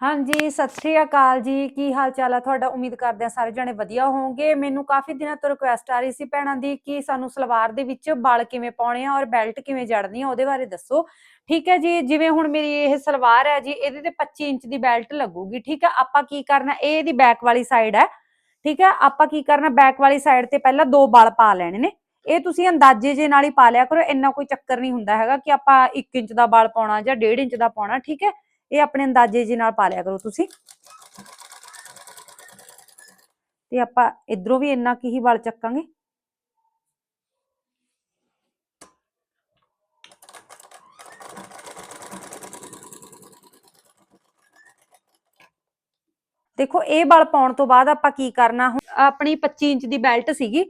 ਹਾਂਜੀ, ਸਤਿ ਸ਼੍ਰੀ ਅਕਾਲ ਜੀ। ਕੀ ਹਾਲ ਚਾਲ ਹੈ ਤੁਹਾਡਾ? ਉਮੀਦ ਕਰਦੇ ਹਾਂ ਸਾਰੇ ਜਣੇ ਵਧੀਆ ਹੋਵੋਗੇ। ਮੈਨੂੰ ਕਾਫੀ ਦਿਨਾਂ ਤੋਂ ਰਿਕੁਐਸਟ ਆ ਰਹੀ ਸੀ ਭੈਣਾਂ ਦੀ ਕਿ ਸਾਨੂੰ ਸਲਵਾਰ ਦੇ ਵਿੱਚ ਬਾਲ ਕਿਵੇਂ ਪਾਉਣੇ ਆ ਔਰ ਬੈਲਟ ਕਿਵੇਂ ਜੜਨੀ ਆ, ਉਹਦੇ ਬਾਰੇ ਦੱਸੋ। ਠੀਕ ਹੈ ਜੀ, ਜਿਵੇਂ ਹੁਣ ਮੇਰੀ ਇਹ ਸਲਵਾਰ ਹੈ ਜੀ, ਇਹਦੇ ਤੇ 25 ਇੰਚ ਦੀ ਬੈਲਟ ਲੱਗੂਗੀ। ਠੀਕ ਹੈ, ਆਪਾਂ ਕੀ ਕਰਨਾ? ਇਹ ਇਹਦੀ ਬੈਕ ਵਾਲੀ ਸਾਈਡ ਹੈ। ਠੀਕ ਹੈ, ਆਪਾਂ ਕੀ ਕਰਨਾ? ਬੈਕ ਵਾਲੀ ਸਾਈਡ ਤੇ ਪਹਿਲਾਂ ਦੋ ਬਾਲ ਪਾ ਲੈਣੇ ਨੇ। ਇਹ ਤੁਸੀਂ ਅੰਦਾਜ਼ੇ ਜੇ ਨਾਲ ਹੀ ਪਾ ਲਿਆ ਕਰੋ, ਇੰਨਾ ਕੋਈ ਚੱਕਰ ਨਹੀਂ ਹੁੰਦਾ ਹੈਗਾ ਕਿ ਆਪਾਂ 1 ਇੰਚ ਦਾ ਬਾਲ ਪਾਉਣਾ ਜਾਂ 1.5 ਇੰਚ ਦਾ ਪਾਉਣਾ। ਠੀਕ ਹੈ ਇਹ ਆਪਣੇ ਅੰਦਾਜ਼ੇ ਜੀ ਨਾਲ ਪਾ ਲਿਆ ਕਰੋ ਤੁਸੀਂ। ਤੇ ਆਪਾਂ ਇਧਰੋਂ ਵੀ ਇੰਨਾ ਕੀ ਹੀ ਬਲ ਚੱਕਾਂਗੇ। ਦੇਖੋ, ਇਹ ਬਲ ਪਾਉਣ ਤੋਂ ਬਾਅਦ ਆਪਾਂ ਕੀ ਕਰਨਾ ਹੁਣ? ਆਪਣੀ 25 ਇੰਚ ਦੀ ਬੈਲਟ ਸੀਗੀ,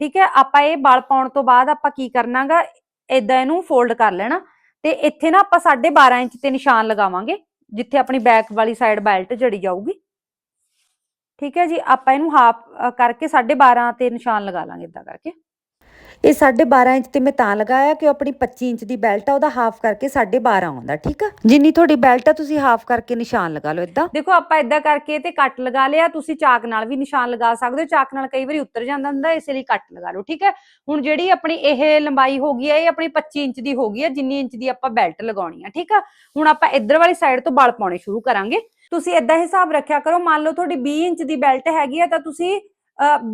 ਠੀਕ ਹੈ? ਆਪਾਂ ਇਹ ਬਲ ਪਾਉਣ ਤੋਂ ਬਾਅਦ ਆਪਾਂ ਕੀ ਕਰਨਾਗਾ? ਇਦਾਂ ਇਹਨੂੰ ਫੋਲਡ ਕਰ ਲੈਣਾ। ਤੇ ਇੱਥੇ ਨਾ ਆਪਾਂ 12.5 ਇੰਚ ਤੇ ਨਿਸ਼ਾਨ ਲਗਾਵਾਂਗੇ, ਜਿੱਥੇ ਆਪਣੀ ਬੈਕ ਵਾਲੀ ਸਾਈਡ ਬੈਲਟ ਜੜੀ ਜਾਊਗੀ। ਠੀਕ ਹੈ ਜੀ, ਆਪਾਂ ਇਹਨੂੰ ਹਾਫ ਕਰਕੇ 12.5 ਤੇ ਨਿਸ਼ਾਨ ਲਗਾ ਲਾਂਗੇ ਇਦਾਂ ਕਰਕੇ। ਇਹ 12.5 ਇੰਚ ਤੇ ਮੈਂ ਤਾਂ ਲਗਾਇਆ ਕਿ ਆਪਣੀ 25 ਇੰਚ ਦੀ ਬੈਲਟ ਆ, ਉਹਦਾ ਹਾਫ ਕਰਕੇ 12.5 ਆਉਂਦਾ, ਠੀਕ ਆ? ਜਿੰਨੀ ਤੁਹਾਡੀ ਬੈਲਟ ਆ, ਤੁਸੀਂ ਹਾਫ ਕਰਕੇ ਨਿਸ਼ਾਨ ਲਗਾ ਲਓ ਇਦਾਂ ਦੇਖੋ, ਆਪਾਂ ਇਦਾਂ ਕਰਕੇ ਤੇ ਕੱਟ ਲਗਾ ਲਿਆ, ਤੁਸੀਂ ਚਾਕ ਨਾਲ ਵੀ ਨਿਸ਼ਾਨ ਲਗਾ ਸਕਦੇ ਹੋ, ਚਾਕ ਨਾਲ ਕਈ ਵਾਰੀ ਉੱਤਰ ਜਾਂਦਾ ਹੁੰਦਾ, ਇਸ ਲਈ ਕੱਟ ਲਗਾ ਲਓ, ਠੀਕ ਹੈ ਹੁਣ ਜਿਹੜੀ ਆਪਣੀ ਇਹ ਲੰਬਾਈ ਹੋ ਗਈ ਹੈ ਇਹ ਆਪਣੀ 25 ਇੰਚ ਦੀ ਹੋ ਗਈ ਹੈ ਜਿੰਨੀ ਇੰਚ ਦੀ ਆਪਾਂ ਬੈਲਟ ਲਗਾਉਣੀ ਆ, ਠੀਕ ਆ? ਹੁਣ ਆਪਾਂ ਇੱਧਰ ਵਾਲੀ ਸਾਈਡ ਤੋਂ ਬਲ ਪਾਉਣੇ ਸ਼ੁਰੂ ਕਰਾਂਗੇ। ਤੁਸੀਂ ਇਦਾਂ ਹਿਸਾਬ ਰੱਖਿਆ ਕਰੋ, ਮੰਨ ਲਓ ਤੁਹਾਡੀ 20 ਇੰਚ ਦੀ ਬੈਲਟ ਹੈਗੀ ਆ, ਤਾਂ ਤੁਸੀਂ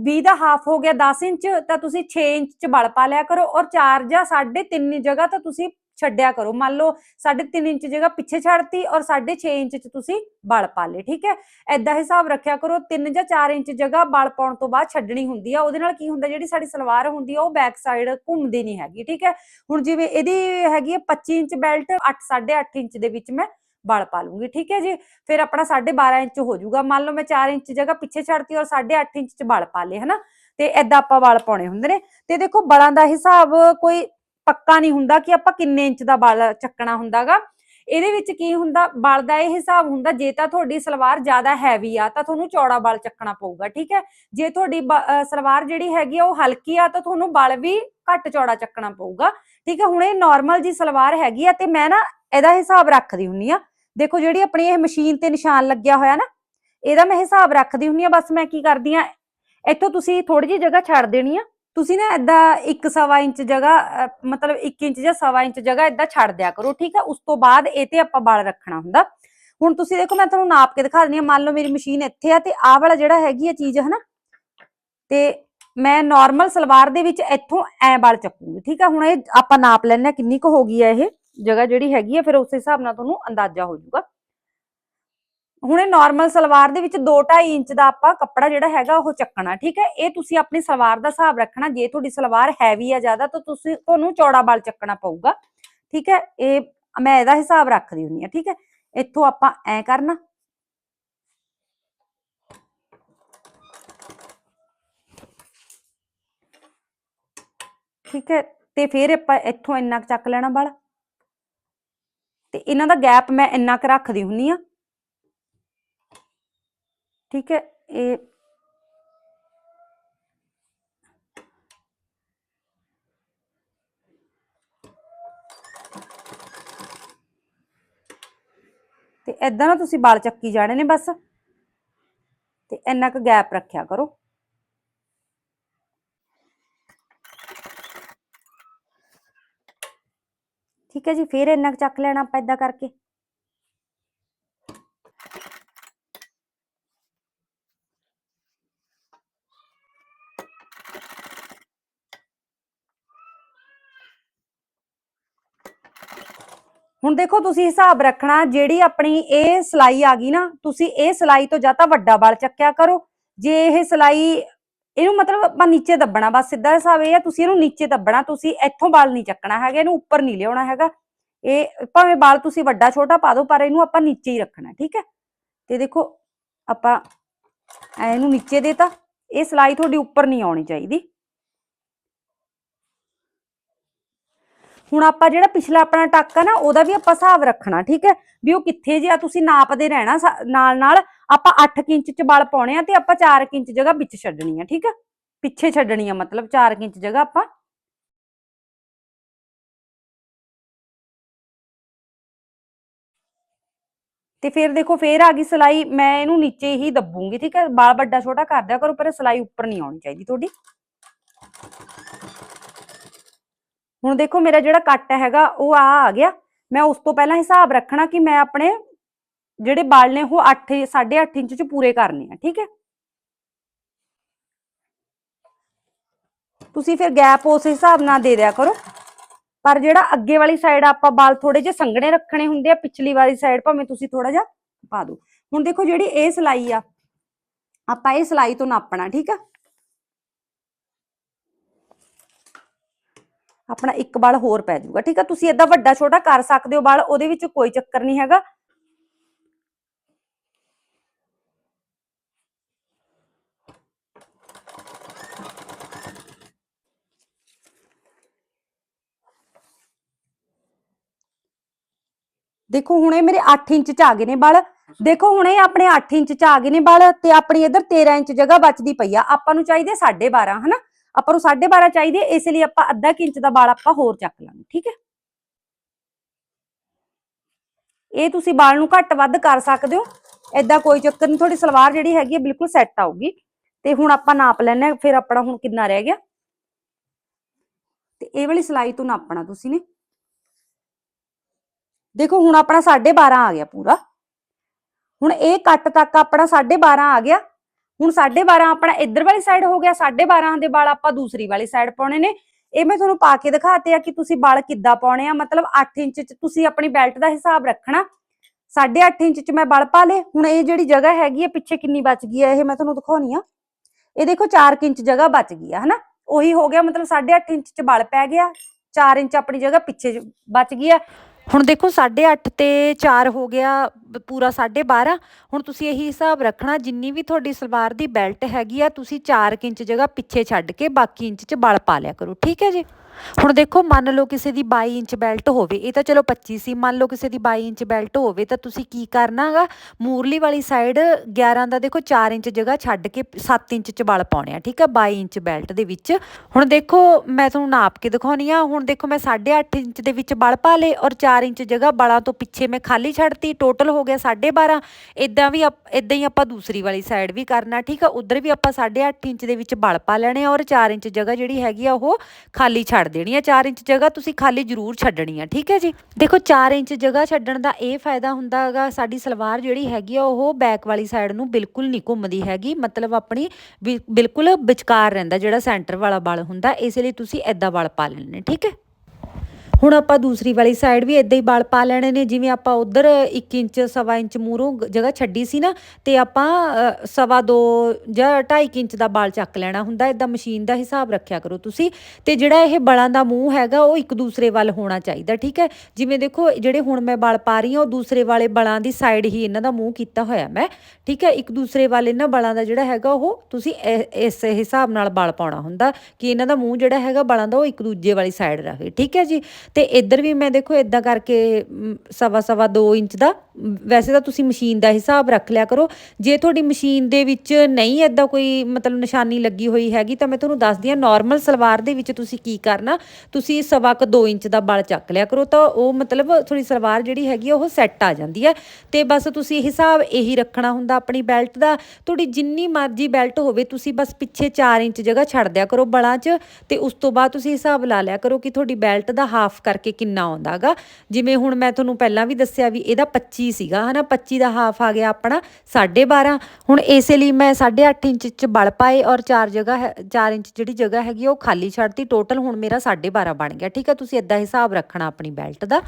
20 ਦਾ ਹਾਫ ਹੋ ਗਿਆ 10 ਇੰਚ, ਤਾਂ ਤੁਸੀਂ 6 ਇੰਚ ਚ ਬਲ ਪਾ ਲਿਆ ਕਰੋ ਔਰ 4 ਜਾਂ 3.5 ਜਗ੍ਹਾ ਤਾਂ ਤੁਸੀਂ ਛੱਡਿਆ ਕਰੋ। ਮੰਨ ਲਓ 3.5 ਇੰਚ ਜਗ੍ਹਾ ਪਿੱਛੇ ਛੱਡਤੀ ਔਰ 6.5 ਇੰਚ ਚ ਤੁਸੀਂ ਬਲ ਪਾ ਲੇ ਠੀਕ ਹੈ? ਐਦਾਂ ਹਿਸਾਬ ਰੱਖਿਆ ਕਰੋ 3 ਜਾਂ 4 ਇੰਚ ਜਗ੍ਹਾ ਬਲ ਪਾਉਣ ਤੋਂ ਬਾਅਦ ਛੱਡਣੀ ਹੁੰਦੀ ਆ, ਉਹਦੇ ਨਾਲ ਕੀ ਹੁੰਦਾ, ਜਿਹੜੀ ਸਾਡੀ ਸਲਵਾਰ ਹੁੰਦੀ ਆ, ਉਹ ਬੈਕ ਸਾਈਡ ਘੁੰਮਦੀ ਨਹੀਂ ਹੈਗੀ, ਠੀਕ ਹੈ? ਹੁਣ ਜਿਵੇਂ ਇਹਦੀ ਹੈਗੀ ਹੈ 25 ਇੰਚ ਬੈਲਟ 8 8.5 ਇੰਚ ਦੇ ਵਿੱਚ ਮੈਂ ਬਲ ਪਾ ਲੂੰਗੀ, ਠੀਕ ਹੈ ਜੀ? ਫਿਰ ਆਪਣਾ 12.5 ਇੰਚ ਹੋ ਜਾਊਗਾ। ਮੰਨ ਲਓ ਮੈਂ 4 ਇੰਚ ਜਗ੍ਹਾ ਪਿੱਛੇ ਛੱਡਤੀ ਔਰ 8.5 ਇੰਚ ਚ ਬਲ ਪਾ ਲਏ, ਹਨਾ? ਤੇ ਐਦਾਂ ਆਪਾਂ ਬਲ ਪਾਉਣੇ ਹੁੰਦੇ ਨੇ। ਤੇ ਦੇਖੋ, ਬਲਾਂ ਦਾ ਹਿਸਾਬ ਕੋਈ ਪੱਕਾ ਨਹੀਂ ਹੁੰਦਾ ਕਿ ਆਪਾਂ ਕਿੰਨੇ ਇੰਚ ਦਾ ਬਲ ਚੱਕਣਾ ਹੁੰਦਾਗਾ। ਇਹਦੇ ਵਿੱਚ ਕੀ ਹੁੰਦਾ? ਬਲ ਦਾ ਇਹ ਹਿਸਾਬ ਹੁੰਦਾ, ਜੇ ਤਾਂ ਤੁਹਾਡੀ ਸਲਵਾਰ ਜ਼ਿਆਦਾ ਹੈਵੀ ਆ, ਤਾਂ ਤੁਹਾਨੂੰ ਚੌੜਾ ਬਲ ਚੱਕਣਾ ਪਊਗਾ, ਠੀਕ ਹੈ? ਜੇ ਤੁਹਾਡੀ ਸਲਵਾਰ ਜਿਹੜੀ ਹੈਗੀ ਆ, ਉਹ ਹਲਕੀ ਆ, ਤਾਂ ਤੁਹਾਨੂੰ ਬਲ ਵੀ ਘੱਟ ਚੌੜਾ ਚੱਕਣਾ ਪਊਗਾ। ਠੀਕ ਹੈ, ਹੁਣ ਇਹ ਨਾਰਮਲ ਜੀ ਸਲਵਾਰ ਹੈਗੀ ਆ, ਤੇ ਮੈਂ ਨਾ ਇਹਦਾ ਹਿਸਾਬ ਰੱਖਦੀ ਹੁੰਨੀ ਆ। ਦੇਖੋ ਜਿਹੜੀ ਆਪਣੀ ਇਹ ਮਸ਼ੀਨ ਤੇ ਨਿਸ਼ਾਨ ਲੱਗਿਆ ਹੋਇਆ ਨਾ, ਇਹਦਾ ਮੈਂ ਹਿਸਾਬ ਰੱਖਦੀ ਹੁੰਨੀ ਆ ਬਸ ਮੈਂ ਕੀ ਕਰਦੀ ਆ ਇੱਥੋਂ ਤੁਸੀਂ ਥੋੜੀ ਜਿਹੀ ਜਗ੍ਹਾ ਛੱਡ ਦੇਣੀ ਆ, ਤੁਸੀਂ ਨਾ ਇਦਾਂ 1 ਇੰਚ ਜਗ੍ਹਾ ਮਤਲਬ 1 ਇੰਚ ਜਾਂ 1 ਇੰਚ ਜਗ੍ਹਾ ਇਦਾਂ ਛੱਡ ਦਿਆ ਕਰੋ, ਠੀਕ ਆ? ਉਸ ਤੋਂ ਬਾਅਦ ਇਹ ਤੇ ਆਪਾਂ ਬਲ ਰੱਖਣਾ ਹੁੰਦਾ। ਹੁਣ ਤੁਸੀਂ ਦੇਖੋ, ਮੈਂ ਤੁਹਾਨੂੰ ਨਾਪ ਕੇ ਦਿਖਾ ਦਿੰਦੀ ਆ ਮੰਨ ਲਓ ਮੇਰੀ ਮਸ਼ੀਨ ਇੱਥੇ ਆ ਤੇ ਆਹ ਵਾਲਾ ਜਿਹੜਾ ਹੈਗੀ ਆ ਚੀਜ਼, ਹਨਾ? ਤੇ ਮੈਂ ਨਾਰਮਲ ਸਲਵਾਰ ਦੇ ਵਿੱਚ ਇੱਥੋਂ ਐ ਬਲ ਚੱਕੂਗੀ, ਠੀਕ ਆ? ਹੁਣ ਇਹ ਆਪਾਂ ਨਾਪ ਲੈਣੇ ਕਿੰਨੀ ਕੁ ਹੋ ਗਈ ਆ ਇਹ? ਜਗ੍ਹਾ ਜਿਹੜੀ ਹੈਗੀ ਆ, ਫਿਰ ਉਸ ਹਿਸਾਬ ਨਾਲ ਤੁਹਾਨੂੰ ਅੰਦਾਜ਼ਾ ਹੋ ਜਾਊਗਾ। ਹੁਣ ਇਹ ਨਾਰਮਲ ਸਲਵਾਰ ਦੇ ਵਿੱਚ 2.5 ਇੰਚ ਦਾ ਆਪਾਂ ਕੱਪੜਾ ਜਿਹੜਾ ਹੈਗਾ, ਉਹ ਚੱਕਣਾ, ਠੀਕ ਹੈ? ਇਹ ਤੁਸੀਂ ਆਪਣੀ ਸਲਵਾਰ ਦਾ ਹਿਸਾਬ ਰੱਖਣਾ, ਜੇ ਤੁਹਾਡੀ ਸਲਵਾਰ ਹੈਵੀ ਆ ਜ਼ਿਆਦਾ, ਤਾਂ ਤੁਸੀਂ ਤੁਹਾਨੂੰ ਚੌੜਾ ਬਾਲ ਚੱਕਣਾ ਪਊਗਾ, ਠੀਕ ਹੈ? ਇਹ ਮੈਂ ਇਹਦਾ ਹਿਸਾਬ ਰੱਖਦੀ ਹੁੰਨੀ ਆ ਠੀਕ ਹੈ? ਇੱਥੋਂ ਆਪਾਂ ਐ ਕਰਨਾ। ਠੀਕ ਹੈ? ਤੇ ਫਿਰ ਆਪਾਂ ਇੱਥੋਂ ਇੰਨਾ ਚੱਕ ਲੈਣਾ ਬਲ। ਤੇ ਇਹਨਾਂ ਦਾ ਗੈਪ ਮੈਂ ਇੰਨਾ ਕੁ ਰੱਖਦੀ ਹੁੰਨੀ ਆ। ਠੀਕ ਹੈ, ਇਹ ਤੇ ਇਦਾਂ ਨਾ ਤੁਸੀਂ ਬਾਲ ਚੱਕੀ ਜਾਣੇ ਨੇ ਬਸ। ਤੇ ਇੰਨਾ ਕੁ ਗੈਪ ਰੱਖਿਆ ਕਰੋ। ਠੀਕ ਹੈ ਜੀ, ਫਿਰ ਇੰਨਾ ਕੁ ਚੱਕ ਲੈਣਾ ਆਪਾਂ ਇਦਾਂ ਕਰਕੇ। ਹੁਣ ਦੇਖੋ ਤੁਸੀਂ ਹਿਸਾਬ ਰੱਖਣਾ, ਜਿਹੜੀ ਆਪਣੀ ਇਹ ਸਲਾਈ ਆ ਗਈ ਨਾ, ਤੁਸੀਂ ਇਹ ਸਲਾਈ ਤੋਂ ਜਾਂ ਤਾਂ ਵੱਡਾ ਬਲ ਚੱਕਿਆ ਕਰੋ। ਜੇ ਇਹ ਸਲਾਈ ਇਹਨੂੰ ਮਤਲਬ ਆਪਾਂ ਨੀਚੇ ਦੱਬਣਾ, ਬਸ ਸਿੱਧਾ ਹਿਸਾਬ ਇਹ ਆ, ਤੁਸੀਂ ਇਹਨੂੰ ਨੀਚੇ ਦੱਬਣਾ, ਤੁਸੀਂ ਇੱਥੋਂ ਬਲ ਨਹੀਂ ਚੱਕਣਾ ਹੈਗਾ, ਇਹਨੂੰ ਉੱਪਰ ਨਹੀਂ ਲਿਆਉਣਾ ਹੈਗਾ। ਇਹ ਭਾਵੇਂ ਬਲ ਤੁਸੀਂ ਵੱਡਾ ਛੋਟਾ ਪਾ ਦਿਓ, ਪਰ ਇਹਨੂੰ ਆਪਾਂ ਨੀਚੇ ਹੀ ਰੱਖਣਾ, ਠੀਕ ਹੈ? ਤੇ ਦੇਖੋ, ਆਪਾਂ ਇਹਨੂੰ ਨੀਚੇ ਦੇਤਾ ਇਹ ਸਲਾਈ ਤੁਹਾਡੀ ਉੱਪਰ ਨਹੀਂ ਆਉਣੀ ਚਾਹੀਦੀ। ਹੁਣ ਆਪਾਂ ਜਿਹੜਾ ਪਿਛਲਾ ਆਪਣਾ ਟੱਕ ਆ ਨਾ, ਉਹਦਾ ਵੀ ਆਪਾਂ ਹਿਸਾਬ ਰੱਖਣਾ, ਠੀਕ ਹੈ? ਵੀ ਉਹ ਕਿੱਥੇ ਜਿਆ ਤੁਸੀਂ ਨਾਪਦੇ ਰਹਿਣਾ ਨਾਲ ਨਾਲ ਆਪਾਂ 8 ਇੰਚ ਚ ਬਲ ਪਾਉਣੇ ਆ ਤੇ ਆਪਾਂ 4 ਇੰਚ ਜਗ੍ਹਾ ਵਿੱਚ ਛੱਡਣੀ ਆ, ਠੀਕ ਹੈ ਪਿੱਛੇ ਛੱਡਣੀ ਆ ਮਤਲਬ 4 ਇੰਚ ਜਗ੍ਹਾ ਆਪਾਂ। ਤੇ ਫਿਰ ਦੇਖੋ, ਫੇਰ ਆ ਗਈ ਸਲਾਈ, ਮੈਂ ਇਹਨੂੰ ਨੀਚੇ ਹੀ ਦੱਬੂਗੀ, ਠੀਕ ਹੈ ਬਾਲ ਵੱਡਾ ਛੋਟਾ ਕਰ ਦਿਆ ਕਰੋ, ਪਰ ਸਲਾਈ ਉੱਪਰ ਨਹੀਂ ਆਉਣੀ ਚਾਹੀਦੀ ਤੁਹਾਡੀ। ਹੁਣ ਦੇਖੋ, ਮੇਰਾ ਜਿਹੜਾ ਕੱਟ ਹੈਗਾ, ਉਹ ਆ ਆ ਗਿਆ। ਮੈਂ ਉਸ ਤੋਂ ਪਹਿਲਾਂ ਹਿਸਾਬ ਰੱਖਣਾ ਕਿ ਮੈਂ ਆਪਣੇ ਜਿਹੜੇ ਵਾਲ ਨੇ ਉਹ 8 8.5 ਇੰਚ ਚ ਪੂਰੇ ਕਰਨੇ ਆ, ਠੀਕ ਹੈ? ਤੁਸੀਂ ਫਿਰ ਗੈਪ ਉਸ ਹਿਸਾਬ ਨਾਲ ਦੇ ਦਿਆ ਕਰੋ। ਪਰ ਜਿਹੜਾ ਅੱਗੇ ਵਾਲੀ ਸਾਈਡ ਆਪਾਂ ਵਾਲ ਥੋੜੇ ਜਿਹੇ ਸੰਘਣੇ ਰੱਖਣੇ ਹੁੰਦੇ ਆ, ਪਿਛਲੀ ਵਾਲੀ ਸਾਈਡ ਭਾਵੇਂ ਤੁਸੀਂ ਥੋੜਾ ਜਿਹਾ ਪਾ ਦਿਓ। ਹੁਣ ਦੇਖੋ ਜਿਹੜੀ ਇਹ ਸਲਾਈ ਆ, ਆਪਾਂ ਇਹ ਸਲਾਈ ਤੋਂ ਨਾਪਣਾ, ਠੀਕ ਆ ਆਪਣਾ ਇੱਕ ਵਾਲ ਹੋਰ ਪੈ ਜਾਊਗਾ, ਠੀਕ ਆ ਤੁਸੀਂ ਏਦਾਂ ਵੱਡਾ ਛੋਟਾ ਕਰ ਸਕਦੇ ਹੋ ਵਾਲ ਉਹਦੇ ਵਿੱਚ ਕੋਈ ਚੱਕਰ ਨਹੀਂ ਹੈਗਾ। ਦੇਖੋ ਹੁਣ ਇਹ ਮੇਰੇ 8 ਇੰਚ ਚ ਆ ਗਏ ਨੇ ਵਾਲ ਦੇਖੋ ਹੁਣ ਇਹ ਆਪਣੇ 8 ਇੰਚ ਚ ਆ ਗਏ ਨੇ ਵਾਲ ਤੇ ਆਪਣੀ ਇਧਰ 13 ਇੰਚ ਜਗ੍ਹਾ ਬਚਦੀ ਪਈ ਆ। ਆਪਾਂ ਨੂੰ ਚਾਹੀਦੇ 12.5 ਹਨਾ? ਆਪਾਂ ਨੂੰ 12.5 ਚਾਹੀਦੇ ਇਸ ਲਈ ਆਪਾਂ ਅੱਧਾ ਇੰਚ ਦਾ ਵਾਲ ਆਪਾਂ ਹੋਰ ਚੱਕ ਲਾਂਗੇ ਠੀਕ ਹੈ? ਇਹ ਤੁਸੀਂ ਵਾਲ ਨੂੰ ਘੱਟ ਵੱਧ ਕਰ ਸਕਦੇ ਹੋ। ਐਦਾਂ ਕੋਈ ਚੱਕਰ ਨਹੀਂ ਤੁਹਾਡੀ ਸਲਵਾਰ ਜਿਹੜੀ ਹੈਗੀ ਹੈ ਬਿਲਕੁਲ ਸੈੱਟ ਆਊਗੀ। ਤੇ ਹੁਣ ਆਪਾਂ ਨਾਪ ਲੈਣੇ ਫਿਰ ਆਪਣਾ ਹੁਣ ਕਿੰਨਾ ਰਹਿ ਗਿਆ? ਤੇ ਇਹ ਵਾਲੀ ਸਲਾਈ ਤੋਂ ਨਾਪਣਾ ਤੁਸੀਂ ਨੇ। ਦੇਖੋ ਹੁਣ ਆਪਣਾ 12.5 ਆ ਗਿਆ ਪੂਰਾ। ਹੁਣ ਇਹ ਕੱਟ ਤੱਕ ਆਪਣਾ 12.5 ਆ ਗਿਆ। ਹੁਣ 12.5 ਆਪਣਾ ਇੱਧਰ ਵਾਲੀ ਸਾਈਡ ਹੋ ਗਿਆ 12.5 ਦੇ ਵਾਲ ਆਪਾਂ ਦੂਸਰੀ ਵਾਲੀ ਸਾਈਡ ਪਾਉਣੇ ਨੇ। ਇਹ ਮੈਂ ਤੁਹਾਨੂੰ ਪਾ ਕੇ ਦਿਖਾਤੇ ਆ ਕਿ ਤੁਸੀਂ ਵਾਲ ਕਿੱਦਾਂ ਪਾਉਣੇ ਆ, ਮਤਲਬ 8 ਇੰਚ ਚ ਤੁਸੀਂ ਆਪਣੀ ਬੈਲਟ ਦਾ ਹਿਸਾਬ ਰੱਖਣਾ। 8.5 ਇੰਚ ਚ ਮੈਂ ਵਾਲ ਪਾ ਲੇ ਹੁਣ ਇਹ ਜਿਹੜੀ ਜਗ੍ਹਾ ਹੈਗੀ ਆ, ਪਿੱਛੇ ਕਿੰਨੀ ਬਚ ਗਈ ਹੈ ਇਹ ਮੈਂ ਤੁਹਾਨੂੰ ਦਿਖਾਉਣੀ ਆ। ਇਹ ਦੇਖੋ 4 ਇੰਚ ਜਗ੍ਹਾ ਬਚ ਗਈ ਆ, ਹਨਾ? ਉਹੀ ਹੋ ਗਿਆ, ਮਤਲਬ 8.5 ਇੰਚ ਚ ਵਾਲ ਪੈ ਗਿਆ। 4 ਇੰਚ ਆਪਣੀ ਜਗ੍ਹਾ ਪਿੱਛੇ ਬਚ ਗਈ ਆ। ਹੁਣ ਦੇਖੋ 8.5 ਤੇ 4 ਹੋ ਗਿਆ ਬ- ਪੂਰਾ 12.5 ਹੁਣ ਤੁਸੀਂ ਇਹੀ ਹਿਸਾਬ ਰੱਖਣਾ, ਜਿੰਨੀ ਵੀ ਤੁਹਾਡੀ ਸਲਵਾਰ ਦੀ ਬੈਲਟ ਹੈਗੀ ਆ, ਤੁਸੀਂ 4 ਇੰਚ ਜਗ੍ਹਾ ਪਿੱਛੇ ਛੱਡ ਕੇ ਬਾਕੀ ਇੰਚ ਚ ਬਲ ਪਾ ਲਿਆ ਕਰੋ, ਠੀਕ ਹੈ ਜੀ? ਹੁਣ ਦੇਖੋ, ਮੰਨ ਲਓ ਕਿਸੇ ਦੀ 22 ਇੰਚ ਬੈਲਟ ਹੋਵੇ, ਇਹ ਤਾਂ ਚਲੋ 25 ਸੀ, ਮੰਨ ਲਓ ਕਿਸੇ ਦੀ 22 ਇੰਚ ਬੈਲਟ ਹੋਵੇ, ਤਾਂ ਤੁਸੀਂ ਕੀ ਕਰਨਾਗਾ ਮੂਰਲੀ ਵਾਲੀ ਸਾਈਡ 11 ਦਾ ਦੇਖੋ 4 ਇੰਚ ਜਗ੍ਹਾ ਛੱਡ ਕੇ 7 ਇੰਚ ਚ ਬਲ ਪਾਉਣੇ ਆ, ਠੀਕ ਆ 22 ਇੰਚ ਬੈਲਟ ਦੇ ਵਿੱਚ। ਹੁਣ ਦੇਖੋ, ਮੈਂ ਤੁਹਾਨੂੰ ਨਾਪ ਕੇ ਦਿਖਾਉਣੀ ਆ, ਹੁਣ ਦੇਖੋ ਮੈਂ 8.5 ਇੰਚ ਦੇ ਵਿੱਚ ਬਲ ਪਾ ਲੇ ਔਰ 4 ਇੰਚ ਜਗ੍ਹਾ ਬਲਾਂ ਤੋਂ ਪਿੱਛੇ ਮੈਂ ਖਾਲੀ ਛੱਡਤੀ ਟੋਟਲ ਹੋ ਗਿਆ 12.5 ਇਦਾਂ ਵੀ ਇਦਾਂ ਹੀ ਆਪਾਂ ਦੂਸਰੀ ਵਾਲੀ ਸਾਈਡ ਵੀ ਕਰਨਾ, ਠੀਕ ਆ, ਉਧਰ ਵੀ ਆਪਾਂ 8.5 ਇੰਚ ਦੇ ਵਿੱਚ ਬਲ ਪਾ ਲੈਣੇ ਆ ਔਰ 4 ਇੰਚ ਜਗ੍ਹਾ ਜਿਹੜੀ ਹੈਗੀ ਆ ਉਹ ਖਾਲੀ ਛੱਡ ਦੇਣੀ ਆ 4 ਇੰਚ ਜਗ੍ਹਾ ਤੁਸੀਂ ਖਾਲੀ ਜ਼ਰੂਰ ਛੱਡਣੀ ਆ ਠੀਕ ਹੈ ਜੀ? ਦੇਖੋ 4 ਇੰਚ ਜਗ੍ਹਾ ਛੱਡਣ ਦਾ ਇਹ ਫਾਇਦਾ ਹੁੰਦਾ ਹੈਗਾ, ਸਾਡੀ ਸਲਵਾਰ ਜਿਹੜੀ ਹੈਗੀ ਆ, ਉਹ ਬੈਕ ਵਾਲੀ ਸਾਈਡ ਨੂੰ ਬਿਲਕੁਲ ਨਹੀਂ ਘੁੰਮਦੀ ਹੈਗੀ, ਮਤਲਬ ਆਪਣੀ ਬਿਲਕੁਲ ਵਿਚਕਾਰ ਰਹਿੰਦਾ ਜਿਹੜਾ ਸੈਂਟਰ ਵਾਲਾ ਬਲ ਹੁੰਦਾ, ਇਸ ਲਈ ਤੁਸੀਂ ਐਦਾਂ ਬਲ ਪਾ ਲੈਣੇ, ਠੀਕ ਹੈ? ਹੁਣ ਆਪਾਂ ਦੂਸਰੀ ਵਾਲੀ ਸਾਈਡ ਵੀ ਇਦਾਂ ਹੀ ਵਾਲ ਪਾ ਲੈਣੇ ਨੇ, ਜਿਵੇਂ ਆਪਾਂ ਉਧਰ 1 ਇੰਚ, ਸਵਾ ਇੰਚ ਮੂਰੋਂ ਜਗ੍ਹਾ ਛੱਡੀ ਸੀ ਨਾ, ਤੇ ਆਪਾਂ ਸਵਾ ਦੋ ਜਾਂ 2.5 ਇੰਚ ਦਾ ਵਾਲ ਚੱਕ ਲੈਣਾ ਹੁੰਦਾ ਇਦਾਂ ਮਸ਼ੀਨ ਦਾ ਹਿਸਾਬ ਰੱਖਿਆ ਕਰੋ ਤੁਸੀਂ, ਤੇ ਜਿਹੜਾ ਇਹ ਬਲਾਂ ਦਾ ਮੂੰਹ ਹੈਗਾ, ਉਹ ਇੱਕ ਦੂਸਰੇ ਵੱਲ ਹੋਣਾ ਚਾਹੀਦਾ, ਠੀਕ ਹੈ? ਜਿਵੇਂ ਦੇਖੋ, ਜਿਹੜੇ ਹੁਣ ਮੈਂ ਵਾਲ ਪਾ ਰਹੀ ਹਾਂ, ਉਹ ਦੂਸਰੇ ਵਾਲੇ ਬਲਾਂ ਦੀ ਸਾਈਡ ਹੀ ਇਹਨਾਂ ਦਾ ਮੂੰਹ ਕੀਤਾ ਹੋਇਆ ਮੈਂ, ਠੀਕ ਹੈ? ਇੱਕ ਦੂਸਰੇ ਵੱਲ ਇਹਨਾਂ ਬਲਾਂ ਦਾ ਜਿਹੜਾ ਹੈਗਾ, ਉਹ ਤੁਸੀਂ ਇਹ- ਇਸ ਹਿਸਾਬ ਨਾਲ ਵਾਲ ਪਾਉਣਾ ਹੁੰਦਾ, ਕਿ ਇਹਨਾਂ ਦਾ ਮੂੰਹ ਜਿਹੜਾ ਹੈਗਾ, ਬਲਾਂ ਦਾ ਉਹ ਇੱਕ ਦੂਜੇ ਵਾਲੀ ਸਾਈਡ ਰਹੇ, ਠੀਕ ਹੈ ਜੀ? ਤੇ ਇੱਧਰ ਵੀ ਮੈਂ ਦੇਖੋ ਇਦਾਂ ਕਰਕੇ ਸਵਾ ਸਵਾ 2 ਇੰਚ ਦਾ ਵੈਸੇ ਤਾਂ ਤੁਸੀਂ ਮਸ਼ੀਨ ਦਾ ਹਿਸਾਬ ਰੱਖ ਲਿਆ ਕਰੋ। ਜੇ ਤੁਹਾਡੀ ਮਸ਼ੀਨ ਦੇ ਵਿੱਚ ਨਹੀਂ ਇਦਾਂ ਕੋਈ ਮਤਲਬ ਨਿਸ਼ਾਨੀ ਲੱਗੀ ਹੋਈ ਹੈਗੀ, ਤਾਂ ਮੈਂ ਤੁਹਾਨੂੰ ਦੱਸਦੀ ਹਾਂ ਨਾਰਮਲ ਸਲਵਾਰ ਦੇ ਵਿੱਚ ਤੁਸੀਂ ਕੀ ਕਰਨਾ, ਤੁਸੀਂ ਸਵਾ ਕ 2 ਇੰਚ ਦਾ ਬਲ ਚੱਕ ਲਿਆ ਕਰੋ, ਤਾਂ ਉਹ ਮਤਲਬ ਤੁਹਾਡੀ ਸਲਵਾਰ ਜਿਹੜੀ ਹੈਗੀ ਆ, ਉਹ ਸੈੱਟ ਆ ਜਾਂਦੀ ਹੈ ਤੇ ਬਸ ਤੁਸੀਂ ਹਿਸਾਬ ਇਹੀ ਰੱਖਣਾ ਹੁੰਦਾ ਆਪਣੀ ਬੈਲਟ ਦਾ, ਤੁਹਾਡੀ ਜਿੰਨੀ ਮਰਜ਼ੀ ਬੈਲਟ ਹੋਵੇ, ਤੁਸੀਂ ਬਸ ਪਿੱਛੇ 4 ਇੰਚ ਜਗ੍ਹਾ ਛੱਡ ਦਿਆ ਕਰੋ ਬਲਾਂ 'ਚ, ਤੇ ਉਸ ਤੋਂ ਬਾਅਦ ਤੁਸੀਂ ਹਿਸਾਬ ਲਾ ਲਿਆ ਕਰੋ ਕਿ ਤੁਹਾਡੀ ਬੈਲਟ ਦਾ ਹਾਫ ਕਰਕੇ ਕਿੰਨਾ ਆਉਂਦਾਗਾ ਜਿਵੇਂ ਹੁਣ ਮੈਂ ਤੁਹਾਨੂੰ ਪਹਿਲਾਂ ਵੀ ਦੱਸਿਆ ਵੀ ਇਹਦਾ 25 ਸੀਗਾ, ਹਨਾ 25 ਦਾ ਹਾਫ ਆ ਗਿਆ ਆਪਣਾ 12.5 ਹੁਣ ਇਸੇ ਲਈ ਮੈਂ 8.5 ਇੰਚ ਚ ਬਲ ਪਾਏ ਔਰ 4 ਜਗ੍ਹਾ 4 ਇੰਚ ਜਿਹੜੀ ਜਗ੍ਹਾ ਹੈਗੀ ਉਹ ਖਾਲੀ ਛੱਡਤੀ। ਟੋਟਲ ਹੁਣ ਮੇਰਾ 12.5 ਬਣ ਗਿਆ, ਠੀਕ ਹੈ ਤੁਸੀਂ ਇਦਾਂ ਹਿਸਾਬ ਰੱਖਣਾ ਆਪਣੀ ਬੈਲਟ ਦਾ।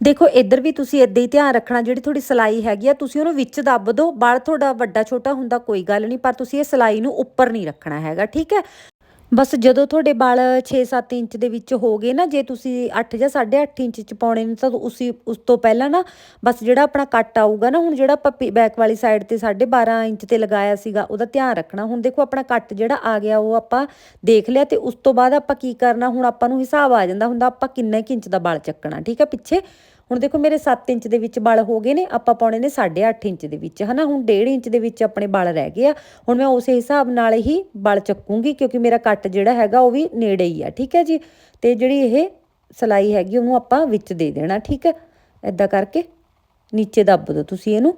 ਦੇਖੋ, ਇੱਧਰ ਵੀ ਤੁਸੀਂ ਇਦਾਂ ਹੀ ਧਿਆਨ ਰੱਖਣਾ, ਜਿਹੜੀ ਤੁਹਾਡੀ ਸਲਾਈ ਹੈਗੀ ਆ, ਤੁਸੀਂ ਉਹਨੂੰ ਵਿੱਚ ਦੱਬ ਦਿਓ ਬਲ ਤੁਹਾਡਾ ਵੱਡਾ ਛੋਟਾ ਹੁੰਦਾ, ਕੋਈ ਗੱਲ ਨਹੀਂ, ਪਰ ਤੁਸੀਂ ਇਹ ਸਲਾਈ ਨੂੰ ਉੱਪਰ ਨਹੀਂ ਰੱਖਣਾ ਹੈਗਾ, ਠੀਕ ਹੈ? ਬਸ ਜਦੋਂ ਤੁਹਾਡੇ ਵਾਲ 6-7 ਇੰਚ ਦੇ ਵਿੱਚ ਹੋ ਗਏ ਨਾ, ਜੇ ਤੁਸੀਂ 8 ਜਾਂ 8.5 ਇੰਚ ਚ ਪਾਉਣੇ ਨੇ ਤਾਂ ਉਸੇ, ਉਸ ਤੋਂ ਪਹਿਲਾਂ ਨਾ ਬਸ ਜਿਹੜਾ ਆਪਣਾ ਕੱਟ ਆਊਗਾ ਨਾ, ਹੁਣ ਜਿਹੜਾ ਆਪਾਂ ਬੈਕ ਵਾਲੀ ਸਾਈਡ ਤੇ 12.5 ਇੰਚ ਤੇ ਲਗਾਇਆ ਸੀਗਾ, ਉਹਦਾ ਧਿਆਨ ਰੱਖਣਾ। ਹੁਣ ਦੇਖੋ ਆਪਣਾ ਕੱਟ ਜਿਹੜਾ ਆ ਗਿਆ, ਉਹ ਆਪਾਂ ਦੇਖ ਲਿਆ ਤੇ ਉਸ ਤੋਂ ਬਾਅਦ ਆਪਾਂ ਕੀ ਕਰਨਾ, ਹੁਣ ਆਪਾਂ ਨੂੰ ਹਿਸਾਬ ਆ ਜਾਂਦਾ ਹੁੰਦਾ ਆਪਾਂ ਕਿੰਨੇ ਕੁ ਇੰਚ ਦਾ ਵਾਲ ਚੱਕਣਾ, ਠੀਕ ਹੈ ਪਿੱਛੇ? ਹੁਣ ਦੇਖੋ ਮੇਰੇ 7 ਇੰਚ ਦੇ ਵਿੱਚ ਵਾਲ ਹੋ ਗਏ ਨੇ, ਆਪਾਂ ਪਾਉਣੇ ਨੇ 8.5 ਇੰਚ ਦੇ ਵਿੱਚ। ਹਨਾ, ਹੁਣ 1.5 ਇੰਚ ਦੇ ਵਿੱਚ ਆਪਣੇ ਵਾਲ ਰਹਿ ਗਏ ਆ। ਹੁਣ ਮੈਂ ਉਸੇ ਹਿਸਾਬ ਨਾਲ ਹੀ ਵਾਲ ਚੱਕੂੰਗੀ, ਕਿਉਂਕਿ ਮੇਰਾ ਕੱਟ ਜਿਹੜਾ ਹੈਗਾ ਉਹ ਵੀ ਨੇੜੇ ਹੀ ਆ, ਠੀਕ ਹੈ ਜੀ? ਤੇ ਜਿਹੜੀ ਇਹ ਸਲਾਈ ਹੈਗੀ, ਉਹਨੂੰ ਆਪਾਂ ਵਿੱਚ ਦੇ ਦੇਣਾ, ਠੀਕ ਹੈ? ਐਦਾਂ ਕਰਕੇ ਨੀਚੇ ਦੱਬ ਦਿਓ ਤੁਸੀਂ ਇਹਨੂੰ।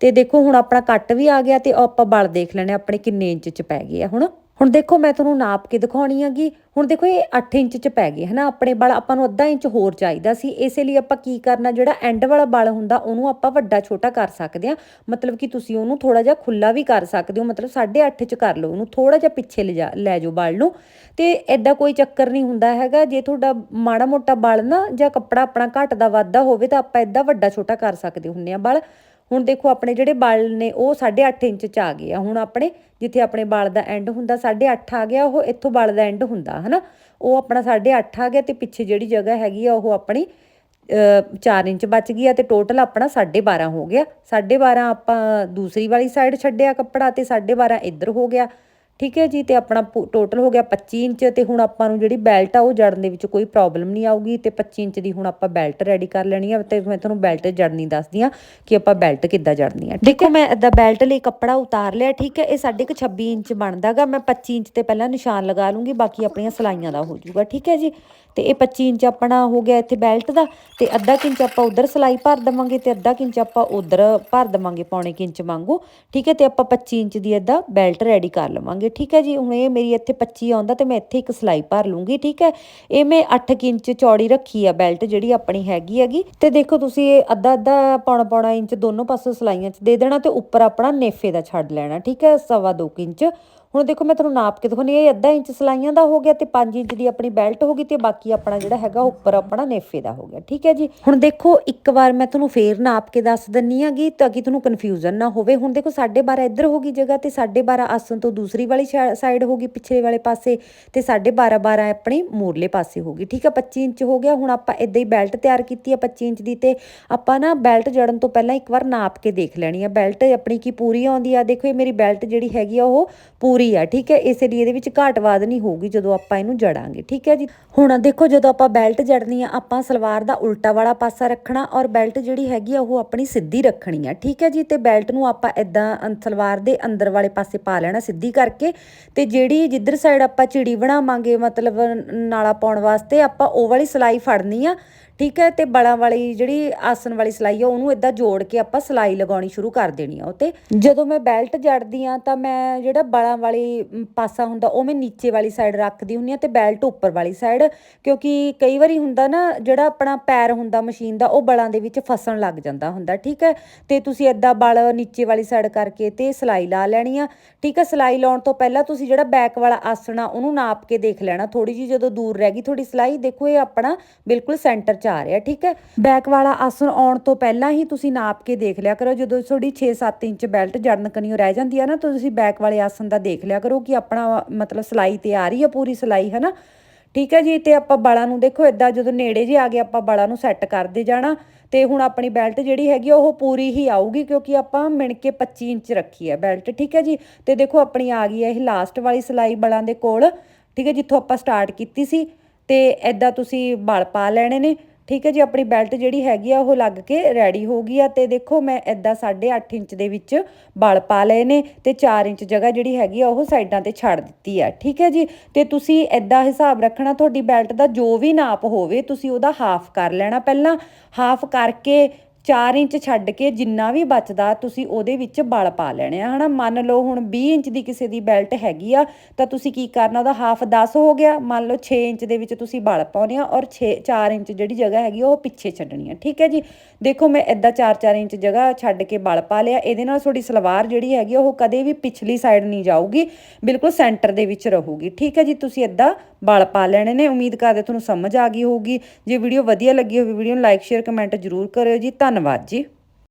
ਤੇ ਦੇਖੋ, ਹੁਣ ਆਪਣਾ ਕੱਟ ਵੀ ਆ ਗਿਆ ਤੇ ਆਪਾਂ ਬਲ ਦੇਖ ਲੈਣੇ ਆਪਣੇ ਕਿੰਨੇ ਇੰਚ ਚ ਪੈ ਗਏ ਆ, ਹੁਣ। ਹੁਣ ਦੇਖੋ, ਮੈਂ ਤੁਹਾਨੂੰ ਨਾਪ ਕੇ ਦਿਖਾਉਣੀ ਹੈਗੀ। ਹੁਣ ਦੇਖੋ, ਇਹ 8 ਇੰਚ ਚ ਪੈ ਗਏ, ਹਨਾ? ਆਪਣੇ ਬਲ ਆਪਾਂ ਨੂੰ ਅੱਧਾ ਇੰਚ ਹੋਰ ਚਾਹੀਦਾ ਸੀ। ਇਸੇ ਲਈ ਆਪਾਂ ਕੀ ਕਰਨਾ, ਜਿਹੜਾ ਐਂਡ ਵਾਲਾ ਬਲ ਹੁੰਦਾ, ਉਹਨੂੰ ਆਪਾਂ ਵੱਡਾ ਛੋਟਾ ਕਰ ਸਕਦੇ ਆ ਮਤਲਬ ਕਿ ਤੁਸੀਂ ਉਹਨੂੰ ਥੋੜਾ ਜਿਹਾ ਖੁੱਲਾ ਵੀ ਕਰ ਸਕਦੇ ਹੋ। ਮਤਲਬ 8.5 ਚ ਕਰ ਲਓ ਉਹਨੂੰ ਥੋੜਾ ਜਿਹਾ ਪਿੱਛੇ ਲਿਜਾ, ਲੈ ਜਾਓ ਬਲ ਨੂੰ। ਤੇ ਐਡਾ ਕੋਈ ਚੱਕਰ ਨਹੀਂ ਹੁੰਦਾ ਹੈਗਾ। ਜੇ ਤੁਹਾਡਾ ਮਾੜਾ ਮੋਟਾ ਬਲ ਨਾ, ਜਾਂ ਕੱਪੜਾ ਆਪਣਾ ਘੱਟ ਦਾ, ਵੱਧਦਾ ਹੋਵੇ, ਤਾਂ ਆਪਾਂ ਐਡਾ ਵੱਡਾ ਛੋਟਾ ਕਰ ਸਕਦੇ ਹੁੰਨੇ ਆ ਬਲ। ਹੁਣ ਦੇਖੋ ਆਪਣੇ ਜਿਹੜੇ ਬਲ ਨੇ ਉਹ 8.5 ਇੰਚ ਚ ਆ ਗਏ ਆ। ਹੁਣ ਆਪਣੇ ਜਿੱਥੇ ਆਪਣੇ ਬਲ ਦਾ ਐਂਡ ਹੁੰਦਾ 8.5 ਆ ਗਿਆ, ਉਹ ਇੱਥੋਂ ਬਲ ਦਾ ਐਂਡ ਹੁੰਦਾ, ਹਨਾ? ਉਹ ਆਪਣਾ 8.5 ਆ ਗਿਆ ਤੇ ਪਿੱਛੇ ਜਿਹੜੀ ਜਗ੍ਹਾ ਹੈਗੀ ਆ, ਉਹ ਆਪਣੀ 4 ਇੰਚ ਬਚ ਗਈ ਆ ਤੇ ਟੋਟਲ ਆਪਣਾ 12.5 ਹੋ ਗਿਆ। 12.5 ਆਪਾਂ ਦੂਸਰੀ ਵਾਲੀ ਸਾਈਡ ਛੱਡਿਆ ਕੱਪੜਾ ਤੇ 12.5 ਇੱਧਰ ਹੋ ਗਿਆ। ਠੀਕ ਹੈ ਜੀ ਤੇ ਆਪਣਾ ਟੋਟਲ ਹੋ ਗਿਆ 25 ਇੰਚ ਤੇ ਹੁਣ ਆਪਾਂ ਨੂੰ ਜਿਹੜੀ ਬੈਲਟ ਆ ਉਹ ਜੜਨ ਦੇ ਵਿੱਚ ਕੋਈ ਪ੍ਰੋਬਲਮ ਨਹੀਂ ਆਊਗੀ ਤੇ 25 ਇੰਚ ਦੀ ਹੁਣ ਆਪਾਂ ਬੈਲਟ ਰੈਡੀ ਕਰ ਲੈਣੀ ਆ ਤੇ ਮੈਂ ਤੁਹਾਨੂੰ ਬੈਲਟ ਜੜਨੀ ਦੱਸਦੀ ਆ ਕਿ ਆਪਾਂ ਬੈਲਟ ਕਿੱਦਾਂ ਜੜਨੀ ਆ ਦੇਖੋ ਮੈਂ ਇਦਾਂ ਬੈਲਟ ਲਈ ਕੱਪੜਾ ਉਤਾਰ ਲਿਆ ਠੀਕ ਹੈ ਇਹ ਸਾਡੇ ਕੋ 26 ਇੰਚ ਬਣਦਾਗਾ ਮੈਂ 25 ਇੰਚ ਤੇ ਪਹਿਲਾਂ ਨਿਸ਼ਾਨ ਲਗਾ ਲੂੰਗੀ ਬਾਕੀ ਆਪਣੀਆਂ ਸਲਾਈਆਂ ਦਾ ਹੋ ਜਾਊਗਾ ਠੀਕ ਹੈ ਜੀ। ਤੇ ਇਹ 25 ਇੰਚ ਆਪਣਾ ਹੋ ਗਿਆ ਇੱਥੇ ਬੈਲਟ ਦਾ ਤੇ ਅੱਧਾ ਇੰਚ ਆਪਾਂ ਉਧਰ ਸਲਾਈ ਭਰ ਦਵਾਂਗੇ ਤੇ ਅੱਧਾ ਇੰਚ ਆਪਾਂ ਉਧਰ ਭਰ ਦਵਾਂਗੇ ਪੌਣੇ ਇੰਚ ਵਾਂਗੂ ਠੀਕ ਹੈ ਤੇ ਆਪਾਂ 25 ਇੰਚ ਦੀ ਅੱਧਾ ਬੈਲਟ ਰੈਡੀ ਕਰ ਲਵਾਂਗੇ ਠੀਕ ਹੈ ਜੀ, ਹੁਣ ਇਹ ਮੇਰੀ ਇੱਥੇ 25 ਆਉਂਦਾ ਤੇ ਮੈਂ ਇੱਥੇ ਇੱਕ ਸਲਾਈ ਭਰ ਲੂੰਗੀ, ਠੀਕ ਹੈ? ਇਹ ਮੈਂ 8 ਕੁ ਇੰਚ ਚੌੜੀ ਰੱਖੀ ਆ ਬੈਲਟ ਜਿਹੜੀ ਆਪਣੀ ਹੈਗੀ ਹੈਗੀ ਤੇ ਦੇਖੋ ਤੁਸੀਂ ਇਹ ਅੱਧਾ ਅੱਧਾ ਪੌਣਾ ਪੌਣਾ ਇੰਚ ਦੋਨੋਂ ਪਾਸੋਂ ਸਲਾਈਆਂ 'ਚ ਦੇ ਦੇਣਾ ਤੇ ਉੱਪਰ ਆਪਣਾ ਨੇਫੇ ਦਾ ਛੱਡ ਲੈਣਾ, ਠੀਕ ਹੈ? ਸਵਾ ਦੋ ਕੁ ਇੰਚ। ਹੁਣ ਦੇਖੋ ਮੈਂ ਤੁਹਾਨੂੰ ਨਾਪ ਕੇ ਦਿਖਾਉਣੀ ਇਹ ਅੱਧਾ ਇੰਚ ਸਲਾਈਆਂ ਦਾ ਹੋ ਗਿਆ ਤੇ 5 ਇੰਚ ਦੀ ਆਪਣੀ ਬੈਲਟ ਹੋ ਗਈ ਤੇ ਬਾਕੀ ਆਪਣਾ ਜਿਹੜਾ ਹੈਗਾ ਉੱਪਰ ਆਪਣਾ ਨੇਫੇ ਦਾ ਹੋ ਗਿਆ, ਠੀਕ ਹੈ ਜੀ? ਹੁਣ ਦੇਖੋ ਇੱਕ ਵਾਰ ਮੈਂ ਤੁਹਾਨੂੰ ਫੇਰ ਨਾਪ ਕੇ ਦੱਸ ਦਿੰਨੀ ਆਗੀ ਤਾਂ ਕਿ ਤੁਹਾਨੂੰ ਕਨਫਿਊਜ਼ਨ ਨਾ ਹੋਵੇ। ਹੁਣ ਦੇਖੋ 12.5 ਇੱਧਰ ਹੋ ਗਈ ਜਗ੍ਹਾ ਤੇ 12.5 ਆਸਨ ਤੋਂ ਦੂਸਰੀ ਵਾਲੀ ਸਾਈਡ ਹੋ ਗਈ ਪਿਛਲੇ ਵਾਲੇ ਪਾਸੇ ਤੇ 12.5 12 ਆਪਣੀ ਮੂਰਲੇ ਪਾਸੇ ਹੋ ਗਈ, ਠੀਕ ਹੈ? 25 ਇੰਚ ਹੋ ਗਿਆ, ਹੁਣ ਆਪਾਂ ਇਦਾਂ ਹੀ ਬੈਲਟ ਤਿਆਰ ਕੀਤੀ ਆ 25 ਇੰਚ ਦੀ ਤੇ ਆਪਾਂ ਨਾ ਬੈਲਟ ਜੜਨ ਤੋਂ ਪਹਿਲਾਂ ਇੱਕ ਵਾਰ ਨਾਪ ਕੇ ਦੇਖ ਲੈਣੀ ਆ। ਬੈਲਟ ਆਪਣੀ ਕੀ ਪੂਰੀ ਆਉਂਦੀ ਆ, ਦੇਖੋ ਇਹ ਮੇਰੀ ਬੈਲਟ ਜਿਹੜੀ ਹੈਗੀ ਆ ਉਹ ਪੂਰੀ ਆ, ਠੀਕ ਹੈ? ਇਸੇ ਲਈ ਇਹਦੇ ਵਿੱਚ ਘਾਟਵਾਦ ਨਹੀਂ ਹੋਊਗੀ ਜਦੋਂ ਆਪਾਂ ਇਹਨੂੰ ਜੜਾਂਗੇ, ਠੀਕ ਹੈ ਜੀ? ਹੁਣ ਦੇਖੋ, ਜਦੋਂ ਆਪਾਂ ਬੈਲਟ ਜੜਨੀ ਆ, ਆਪਾਂ ਸਲਵਾਰ ਦਾ ਉਲਟਾ ਵਾਲਾ ਪਾਸਾ ਰੱਖਣਾ ਔਰ ਬੈਲਟ ਜਿਹੜੀ ਹੈਗੀ ਆ, ਉਹ ਆਪਣੀ ਸਿੱਧੀ ਰੱਖਣੀ ਆ, ਠੀਕ ਹੈ ਜੀ? ਤੇ ਬੈਲਟ ਨੂੰ ਆਪਾਂ ਇਦਾਂ ਸਲਵਾਰ ਦੇ ਅੰਦਰ ਵਾਲੇ ਪਾਸੇ ਪਾ ਲੈਣਾ ਸਿੱਧੀ ਕਰਕੇ ਤੇ ਜਿਹੜੀ ਜਿੱਧਰ ਸਾਈਡ ਆਪਾਂ ਚਿੜੀ ਬਣਾਵਾਂਗੇ, ਮਤਲਬ ਨਾਲਾ ਪਾਉਣ ਵਾਸਤੇ ਆਪਾਂ ਉਹ ਵਾਲੀ ਸਲਾਈ ਫੜਨੀ ਆ ਠੀਕ ਹੈ, ਤੇ ਬਲਾਂ ਵਾਲੀ ਜਿਹੜੀ ਆਸਨ ਵਾਲੀ ਸਲਾਈ ਆ, ਉਹਨੂੰ ਇਦਾਂ ਜੋੜ ਕੇ ਆਪਾਂ ਸਲਾਈ ਲਗਾਉਣੀ ਸ਼ੁਰੂ ਕਰ ਦੇਣੀ ਆ ਉਤੇ। ਜਦੋਂ ਮੈਂ ਬੈਲਟ ਜੜਦੀ ਆ, ਤਾਂ ਮੈਂ ਜਿਹੜਾ ਬਲਾਂ ਵਾਲੀ ਪਾਸਾ ਹੁੰਦਾ, ਉਹ ਮੈਂ ਨੀਚੇ ਵਾਲੀ ਸਾਈਡ ਰੱਖਦੀ ਹੁੰਨੀ ਆ ਤੇ ਬੈਲਟ ਉੱਪਰ ਵਾਲੀ ਸਾਈਡ ਕਿਉਂਕਿ ਕਈ ਵਾਰੀ ਹੁੰਦਾ ਨਾ, ਜਿਹੜਾ ਆਪਣਾ ਪੈਰ ਹੁੰਦਾ ਮਸ਼ੀਨ ਦਾ, ਉਹ ਬਲਾਂ ਦੇ ਵਿੱਚ ਫਸਣ ਲੱਗ ਜਾਂਦਾ ਹੁੰਦਾ, ਠੀਕ ਹੈ। ਤੇ ਤੁਸੀਂ ਇਦਾਂ ਬਲ ਨੀਚੇ ਵਾਲੀ ਸਾਈਡ ਕਰਕੇ ਤੇ ਸਲਾਈ ਲਾ ਲੈਣੀ ਆ। ਠੀਕ ਹੈ, ਸਲਾਈ ਲਾਉਣ ਤੋਂ ਪਹਿਲਾਂ ਤੁਸੀਂ ਜਿਹੜਾ ਬੈਕ ਵਾਲਾ ਆਸਣ ਆ, ਉਹਨੂੰ ਨਾਪ ਕੇ ਦੇਖ ਲੈਣਾ। ਥੋੜੀ ਜੀ ਜਦੋਂ ਦੂਰ ਰਹਿ ਗਈ ਤੁਹਾਡੀ ਸਲਾਈ, ਦੇਖੋ ਇਹ ਆਪਣਾ ਬਿਲਕੁਲ ਸੈਂਟਰ 'ਚ ਆ ਰਿਹਾ, ਠੀਕ ਹੈ? ਬੈਕ ਵਾਲਾ ਆਸਣ ਆਉਣ ਤੋਂ ਪਹਿਲਾਂ ਹੀ ਤੁਸੀਂ ਨਾਪ ਕੇ ਦੇਖ ਲਿਆ ਕਰੋ, ਜਦੋਂ ਤੁਹਾਡੀ 6-7 ਇੰਚ ਬੈਲਟ ਜੜਨ ਕਨੀਓ ਰਹਿ ਜਾਂਦੀ ਆ ਨਾ, ਤਾਂ ਤੁਸੀਂ ਬੈਕ ਵਾਲੇ ਆਸਣ ਦਾ ਦੇਖ ਲਿਆ ਕਰੋ ਕਿ ਆਪਣਾ ਮਤਲਬ ਸਲਾਈ ਤੇ ਆ ਰਹੀ ਆ ਪੂਰੀ ਸਲਾਈ ਹੈ ਨਾ ਠੀਕ ਹੈ ਜੀ, ਤੇ ਆਪਾਂ ਬਾਲਾਂ ਨੂੰ ਦੇਖੋ ਇਦਾਂ ਜਦੋਂ ਨੇੜੇ ਜੇ ਆ ਗਏ, ਆਪਾਂ ਬਾਲਾਂ ਨੂੰ ਸੈੱਟ ਕਰਦੇ ਜਾਣਾ, ਤੇ ਹੁਣ ਆਪਣੀ ਬੈਲਟ ਜਿਹੜੀ ਹੈਗੀ ਉਹ ਪੂਰੀ ਹੀ ਆਊਗੀ, ਕਿਉਂਕਿ ਆਪਾਂ ਮਿਣ ਕੇ 25 ਇੰਚ ਰੱਖੀ ਹੈ ਬੈਲਟ, ਠੀਕ ਹੈ ਜੀ? ਤੇ ਦੇਖੋ, ਆਪਣੀ ਆ ਗਈ ਹੈ ਇਹ ਲਾਸਟ ਵਾਲੀ ਸਲਾਈ ਬਲਾਂ ਦੇ ਕੋਲ, ਠੀਕ ਹੈ, ਜਿੱਥੋਂ ਆਪਾਂ ਸਟਾਰਟ ਕੀਤੀ ਸੀ, ਤੇ ਐਦਾਂ ਤੁਸੀਂ ਬਲ ਪਾ ਲੈਣੇ ਨੇ ਠੀਕ ਹੈ ਜੀ, ਆਪਣੀ ਬੈਲਟ ਜਿਹੜੀ ਹੈਗੀ ਆ, ਉਹ ਲੱਗ ਕੇ ਰੈਡੀ ਹੋ ਗਈ ਆ ਤੇ ਦੇਖੋ ਮੈਂ ਐਦਾਂ 8.5 ਇੰਚ ਦੇ ਵਿੱਚ ਬਲ ਪਾ ਲਏ ਨੇ ਤੇ 4 ਇੰਚ ਜਗ੍ਹਾ ਜਿਹੜੀ ਹੈਗੀ ਆ, ਉਹ ਸਾਈਡਾਂ ਤੇ ਛੱਡ ਦਿੱਤੀ ਆ, ਠੀਕ ਹੈ ਜੀ। ਤੇ ਤੁਸੀਂ ਐਦਾਂ ਹਿਸਾਬ ਰੱਖਣਾ, ਤੁਹਾਡੀ ਬੈਲਟ ਦਾ ਜੋ ਵੀ ਨਾਪ ਹੋਵੇ, ਤੁਸੀਂ ਉਹਦਾ ਹਾਫ ਕਰ ਲੈਣਾ। ਪਹਿਲਾਂ ਹਾਫ ਕਰਕੇ 4 ਇੰਚ ਛੱਡ ਕੇ ਜਿੰਨਾ ਵੀ ਬਚਦਾ, ਤੁਸੀਂ ਉਹਦੇ ਵਿੱਚ ਬਲ ਪਾ ਲੈਣੇ ਆ, ਹਨਾ? ਮੰਨ ਲਓ ਹੁਣ 20 ਇੰਚ ਦੀ ਕਿਸੇ ਦੀ ਬੈਲਟ ਹੈਗੀ ਆ, ਤਾਂ ਤੁਸੀਂ ਕੀ ਕਰਨਾ, ਉਹਦਾ ਹਾਫ 10 ਹੋ ਗਿਆ, ਮੰਨ ਲਓ 6 ਇੰਚ ਦੇ ਵਿੱਚ ਤੁਸੀਂ ਬਲ ਪਾਉਣੇ ਆ ਔਰ 6 4 ਇੰਚ ਜਿਹੜੀ ਜਗ੍ਹਾ ਹੈਗੀ ਉਹ ਪਿੱਛੇ ਛੱਡਣੀ ਆ, ਠੀਕ ਹੈ ਜੀ? ਦੇਖੋ ਮੈਂ ਇਦਾਂ 4-4 ਇੰਚ ਜਗ੍ਹਾ ਛੱਡ ਕੇ ਬਲ ਪਾ ਲਿਆ, ਇਹਦੇ ਨਾਲ ਤੁਹਾਡੀ ਸਲਵਾਰ ਜਿਹੜੀ ਹੈਗੀ ਉਹ ਕਦੇ ਵੀ ਪਿਛਲੀ ਸਾਈਡ ਨਹੀਂ ਜਾਊਗੀ, ਬਿਲਕੁਲ ਸੈਂਟਰ ਦੇ ਵਿੱਚ ਰਹੂਗੀ, ਠੀਕ ਹੈ ਜੀ? ਤੁਸੀਂ ਇਦਾਂ ਬਲ ਪਾ ਲੈਣੇ ਨੇ, ਉਮੀਦ ਕਰਦੇ ਤੁਹਾਨੂੰ ਸਮਝ ਆ ਗਈ ਹੋਊਗੀ, ਜੇ ਵੀਡੀਓ ਵਧੀਆ ਲੱਗੀ ਹੋਵੇ ਵੀਡੀਓ ਨੂੰ ਲਾਈਕ ਸ਼ੇਅਰ ਕਮੈਂਟ ਜ਼ਰੂਰ ਕਰਿਓ ਜੀ, ਧੰਨਵਾਦ। ਧੰਨਵਾਦ ਜੀ।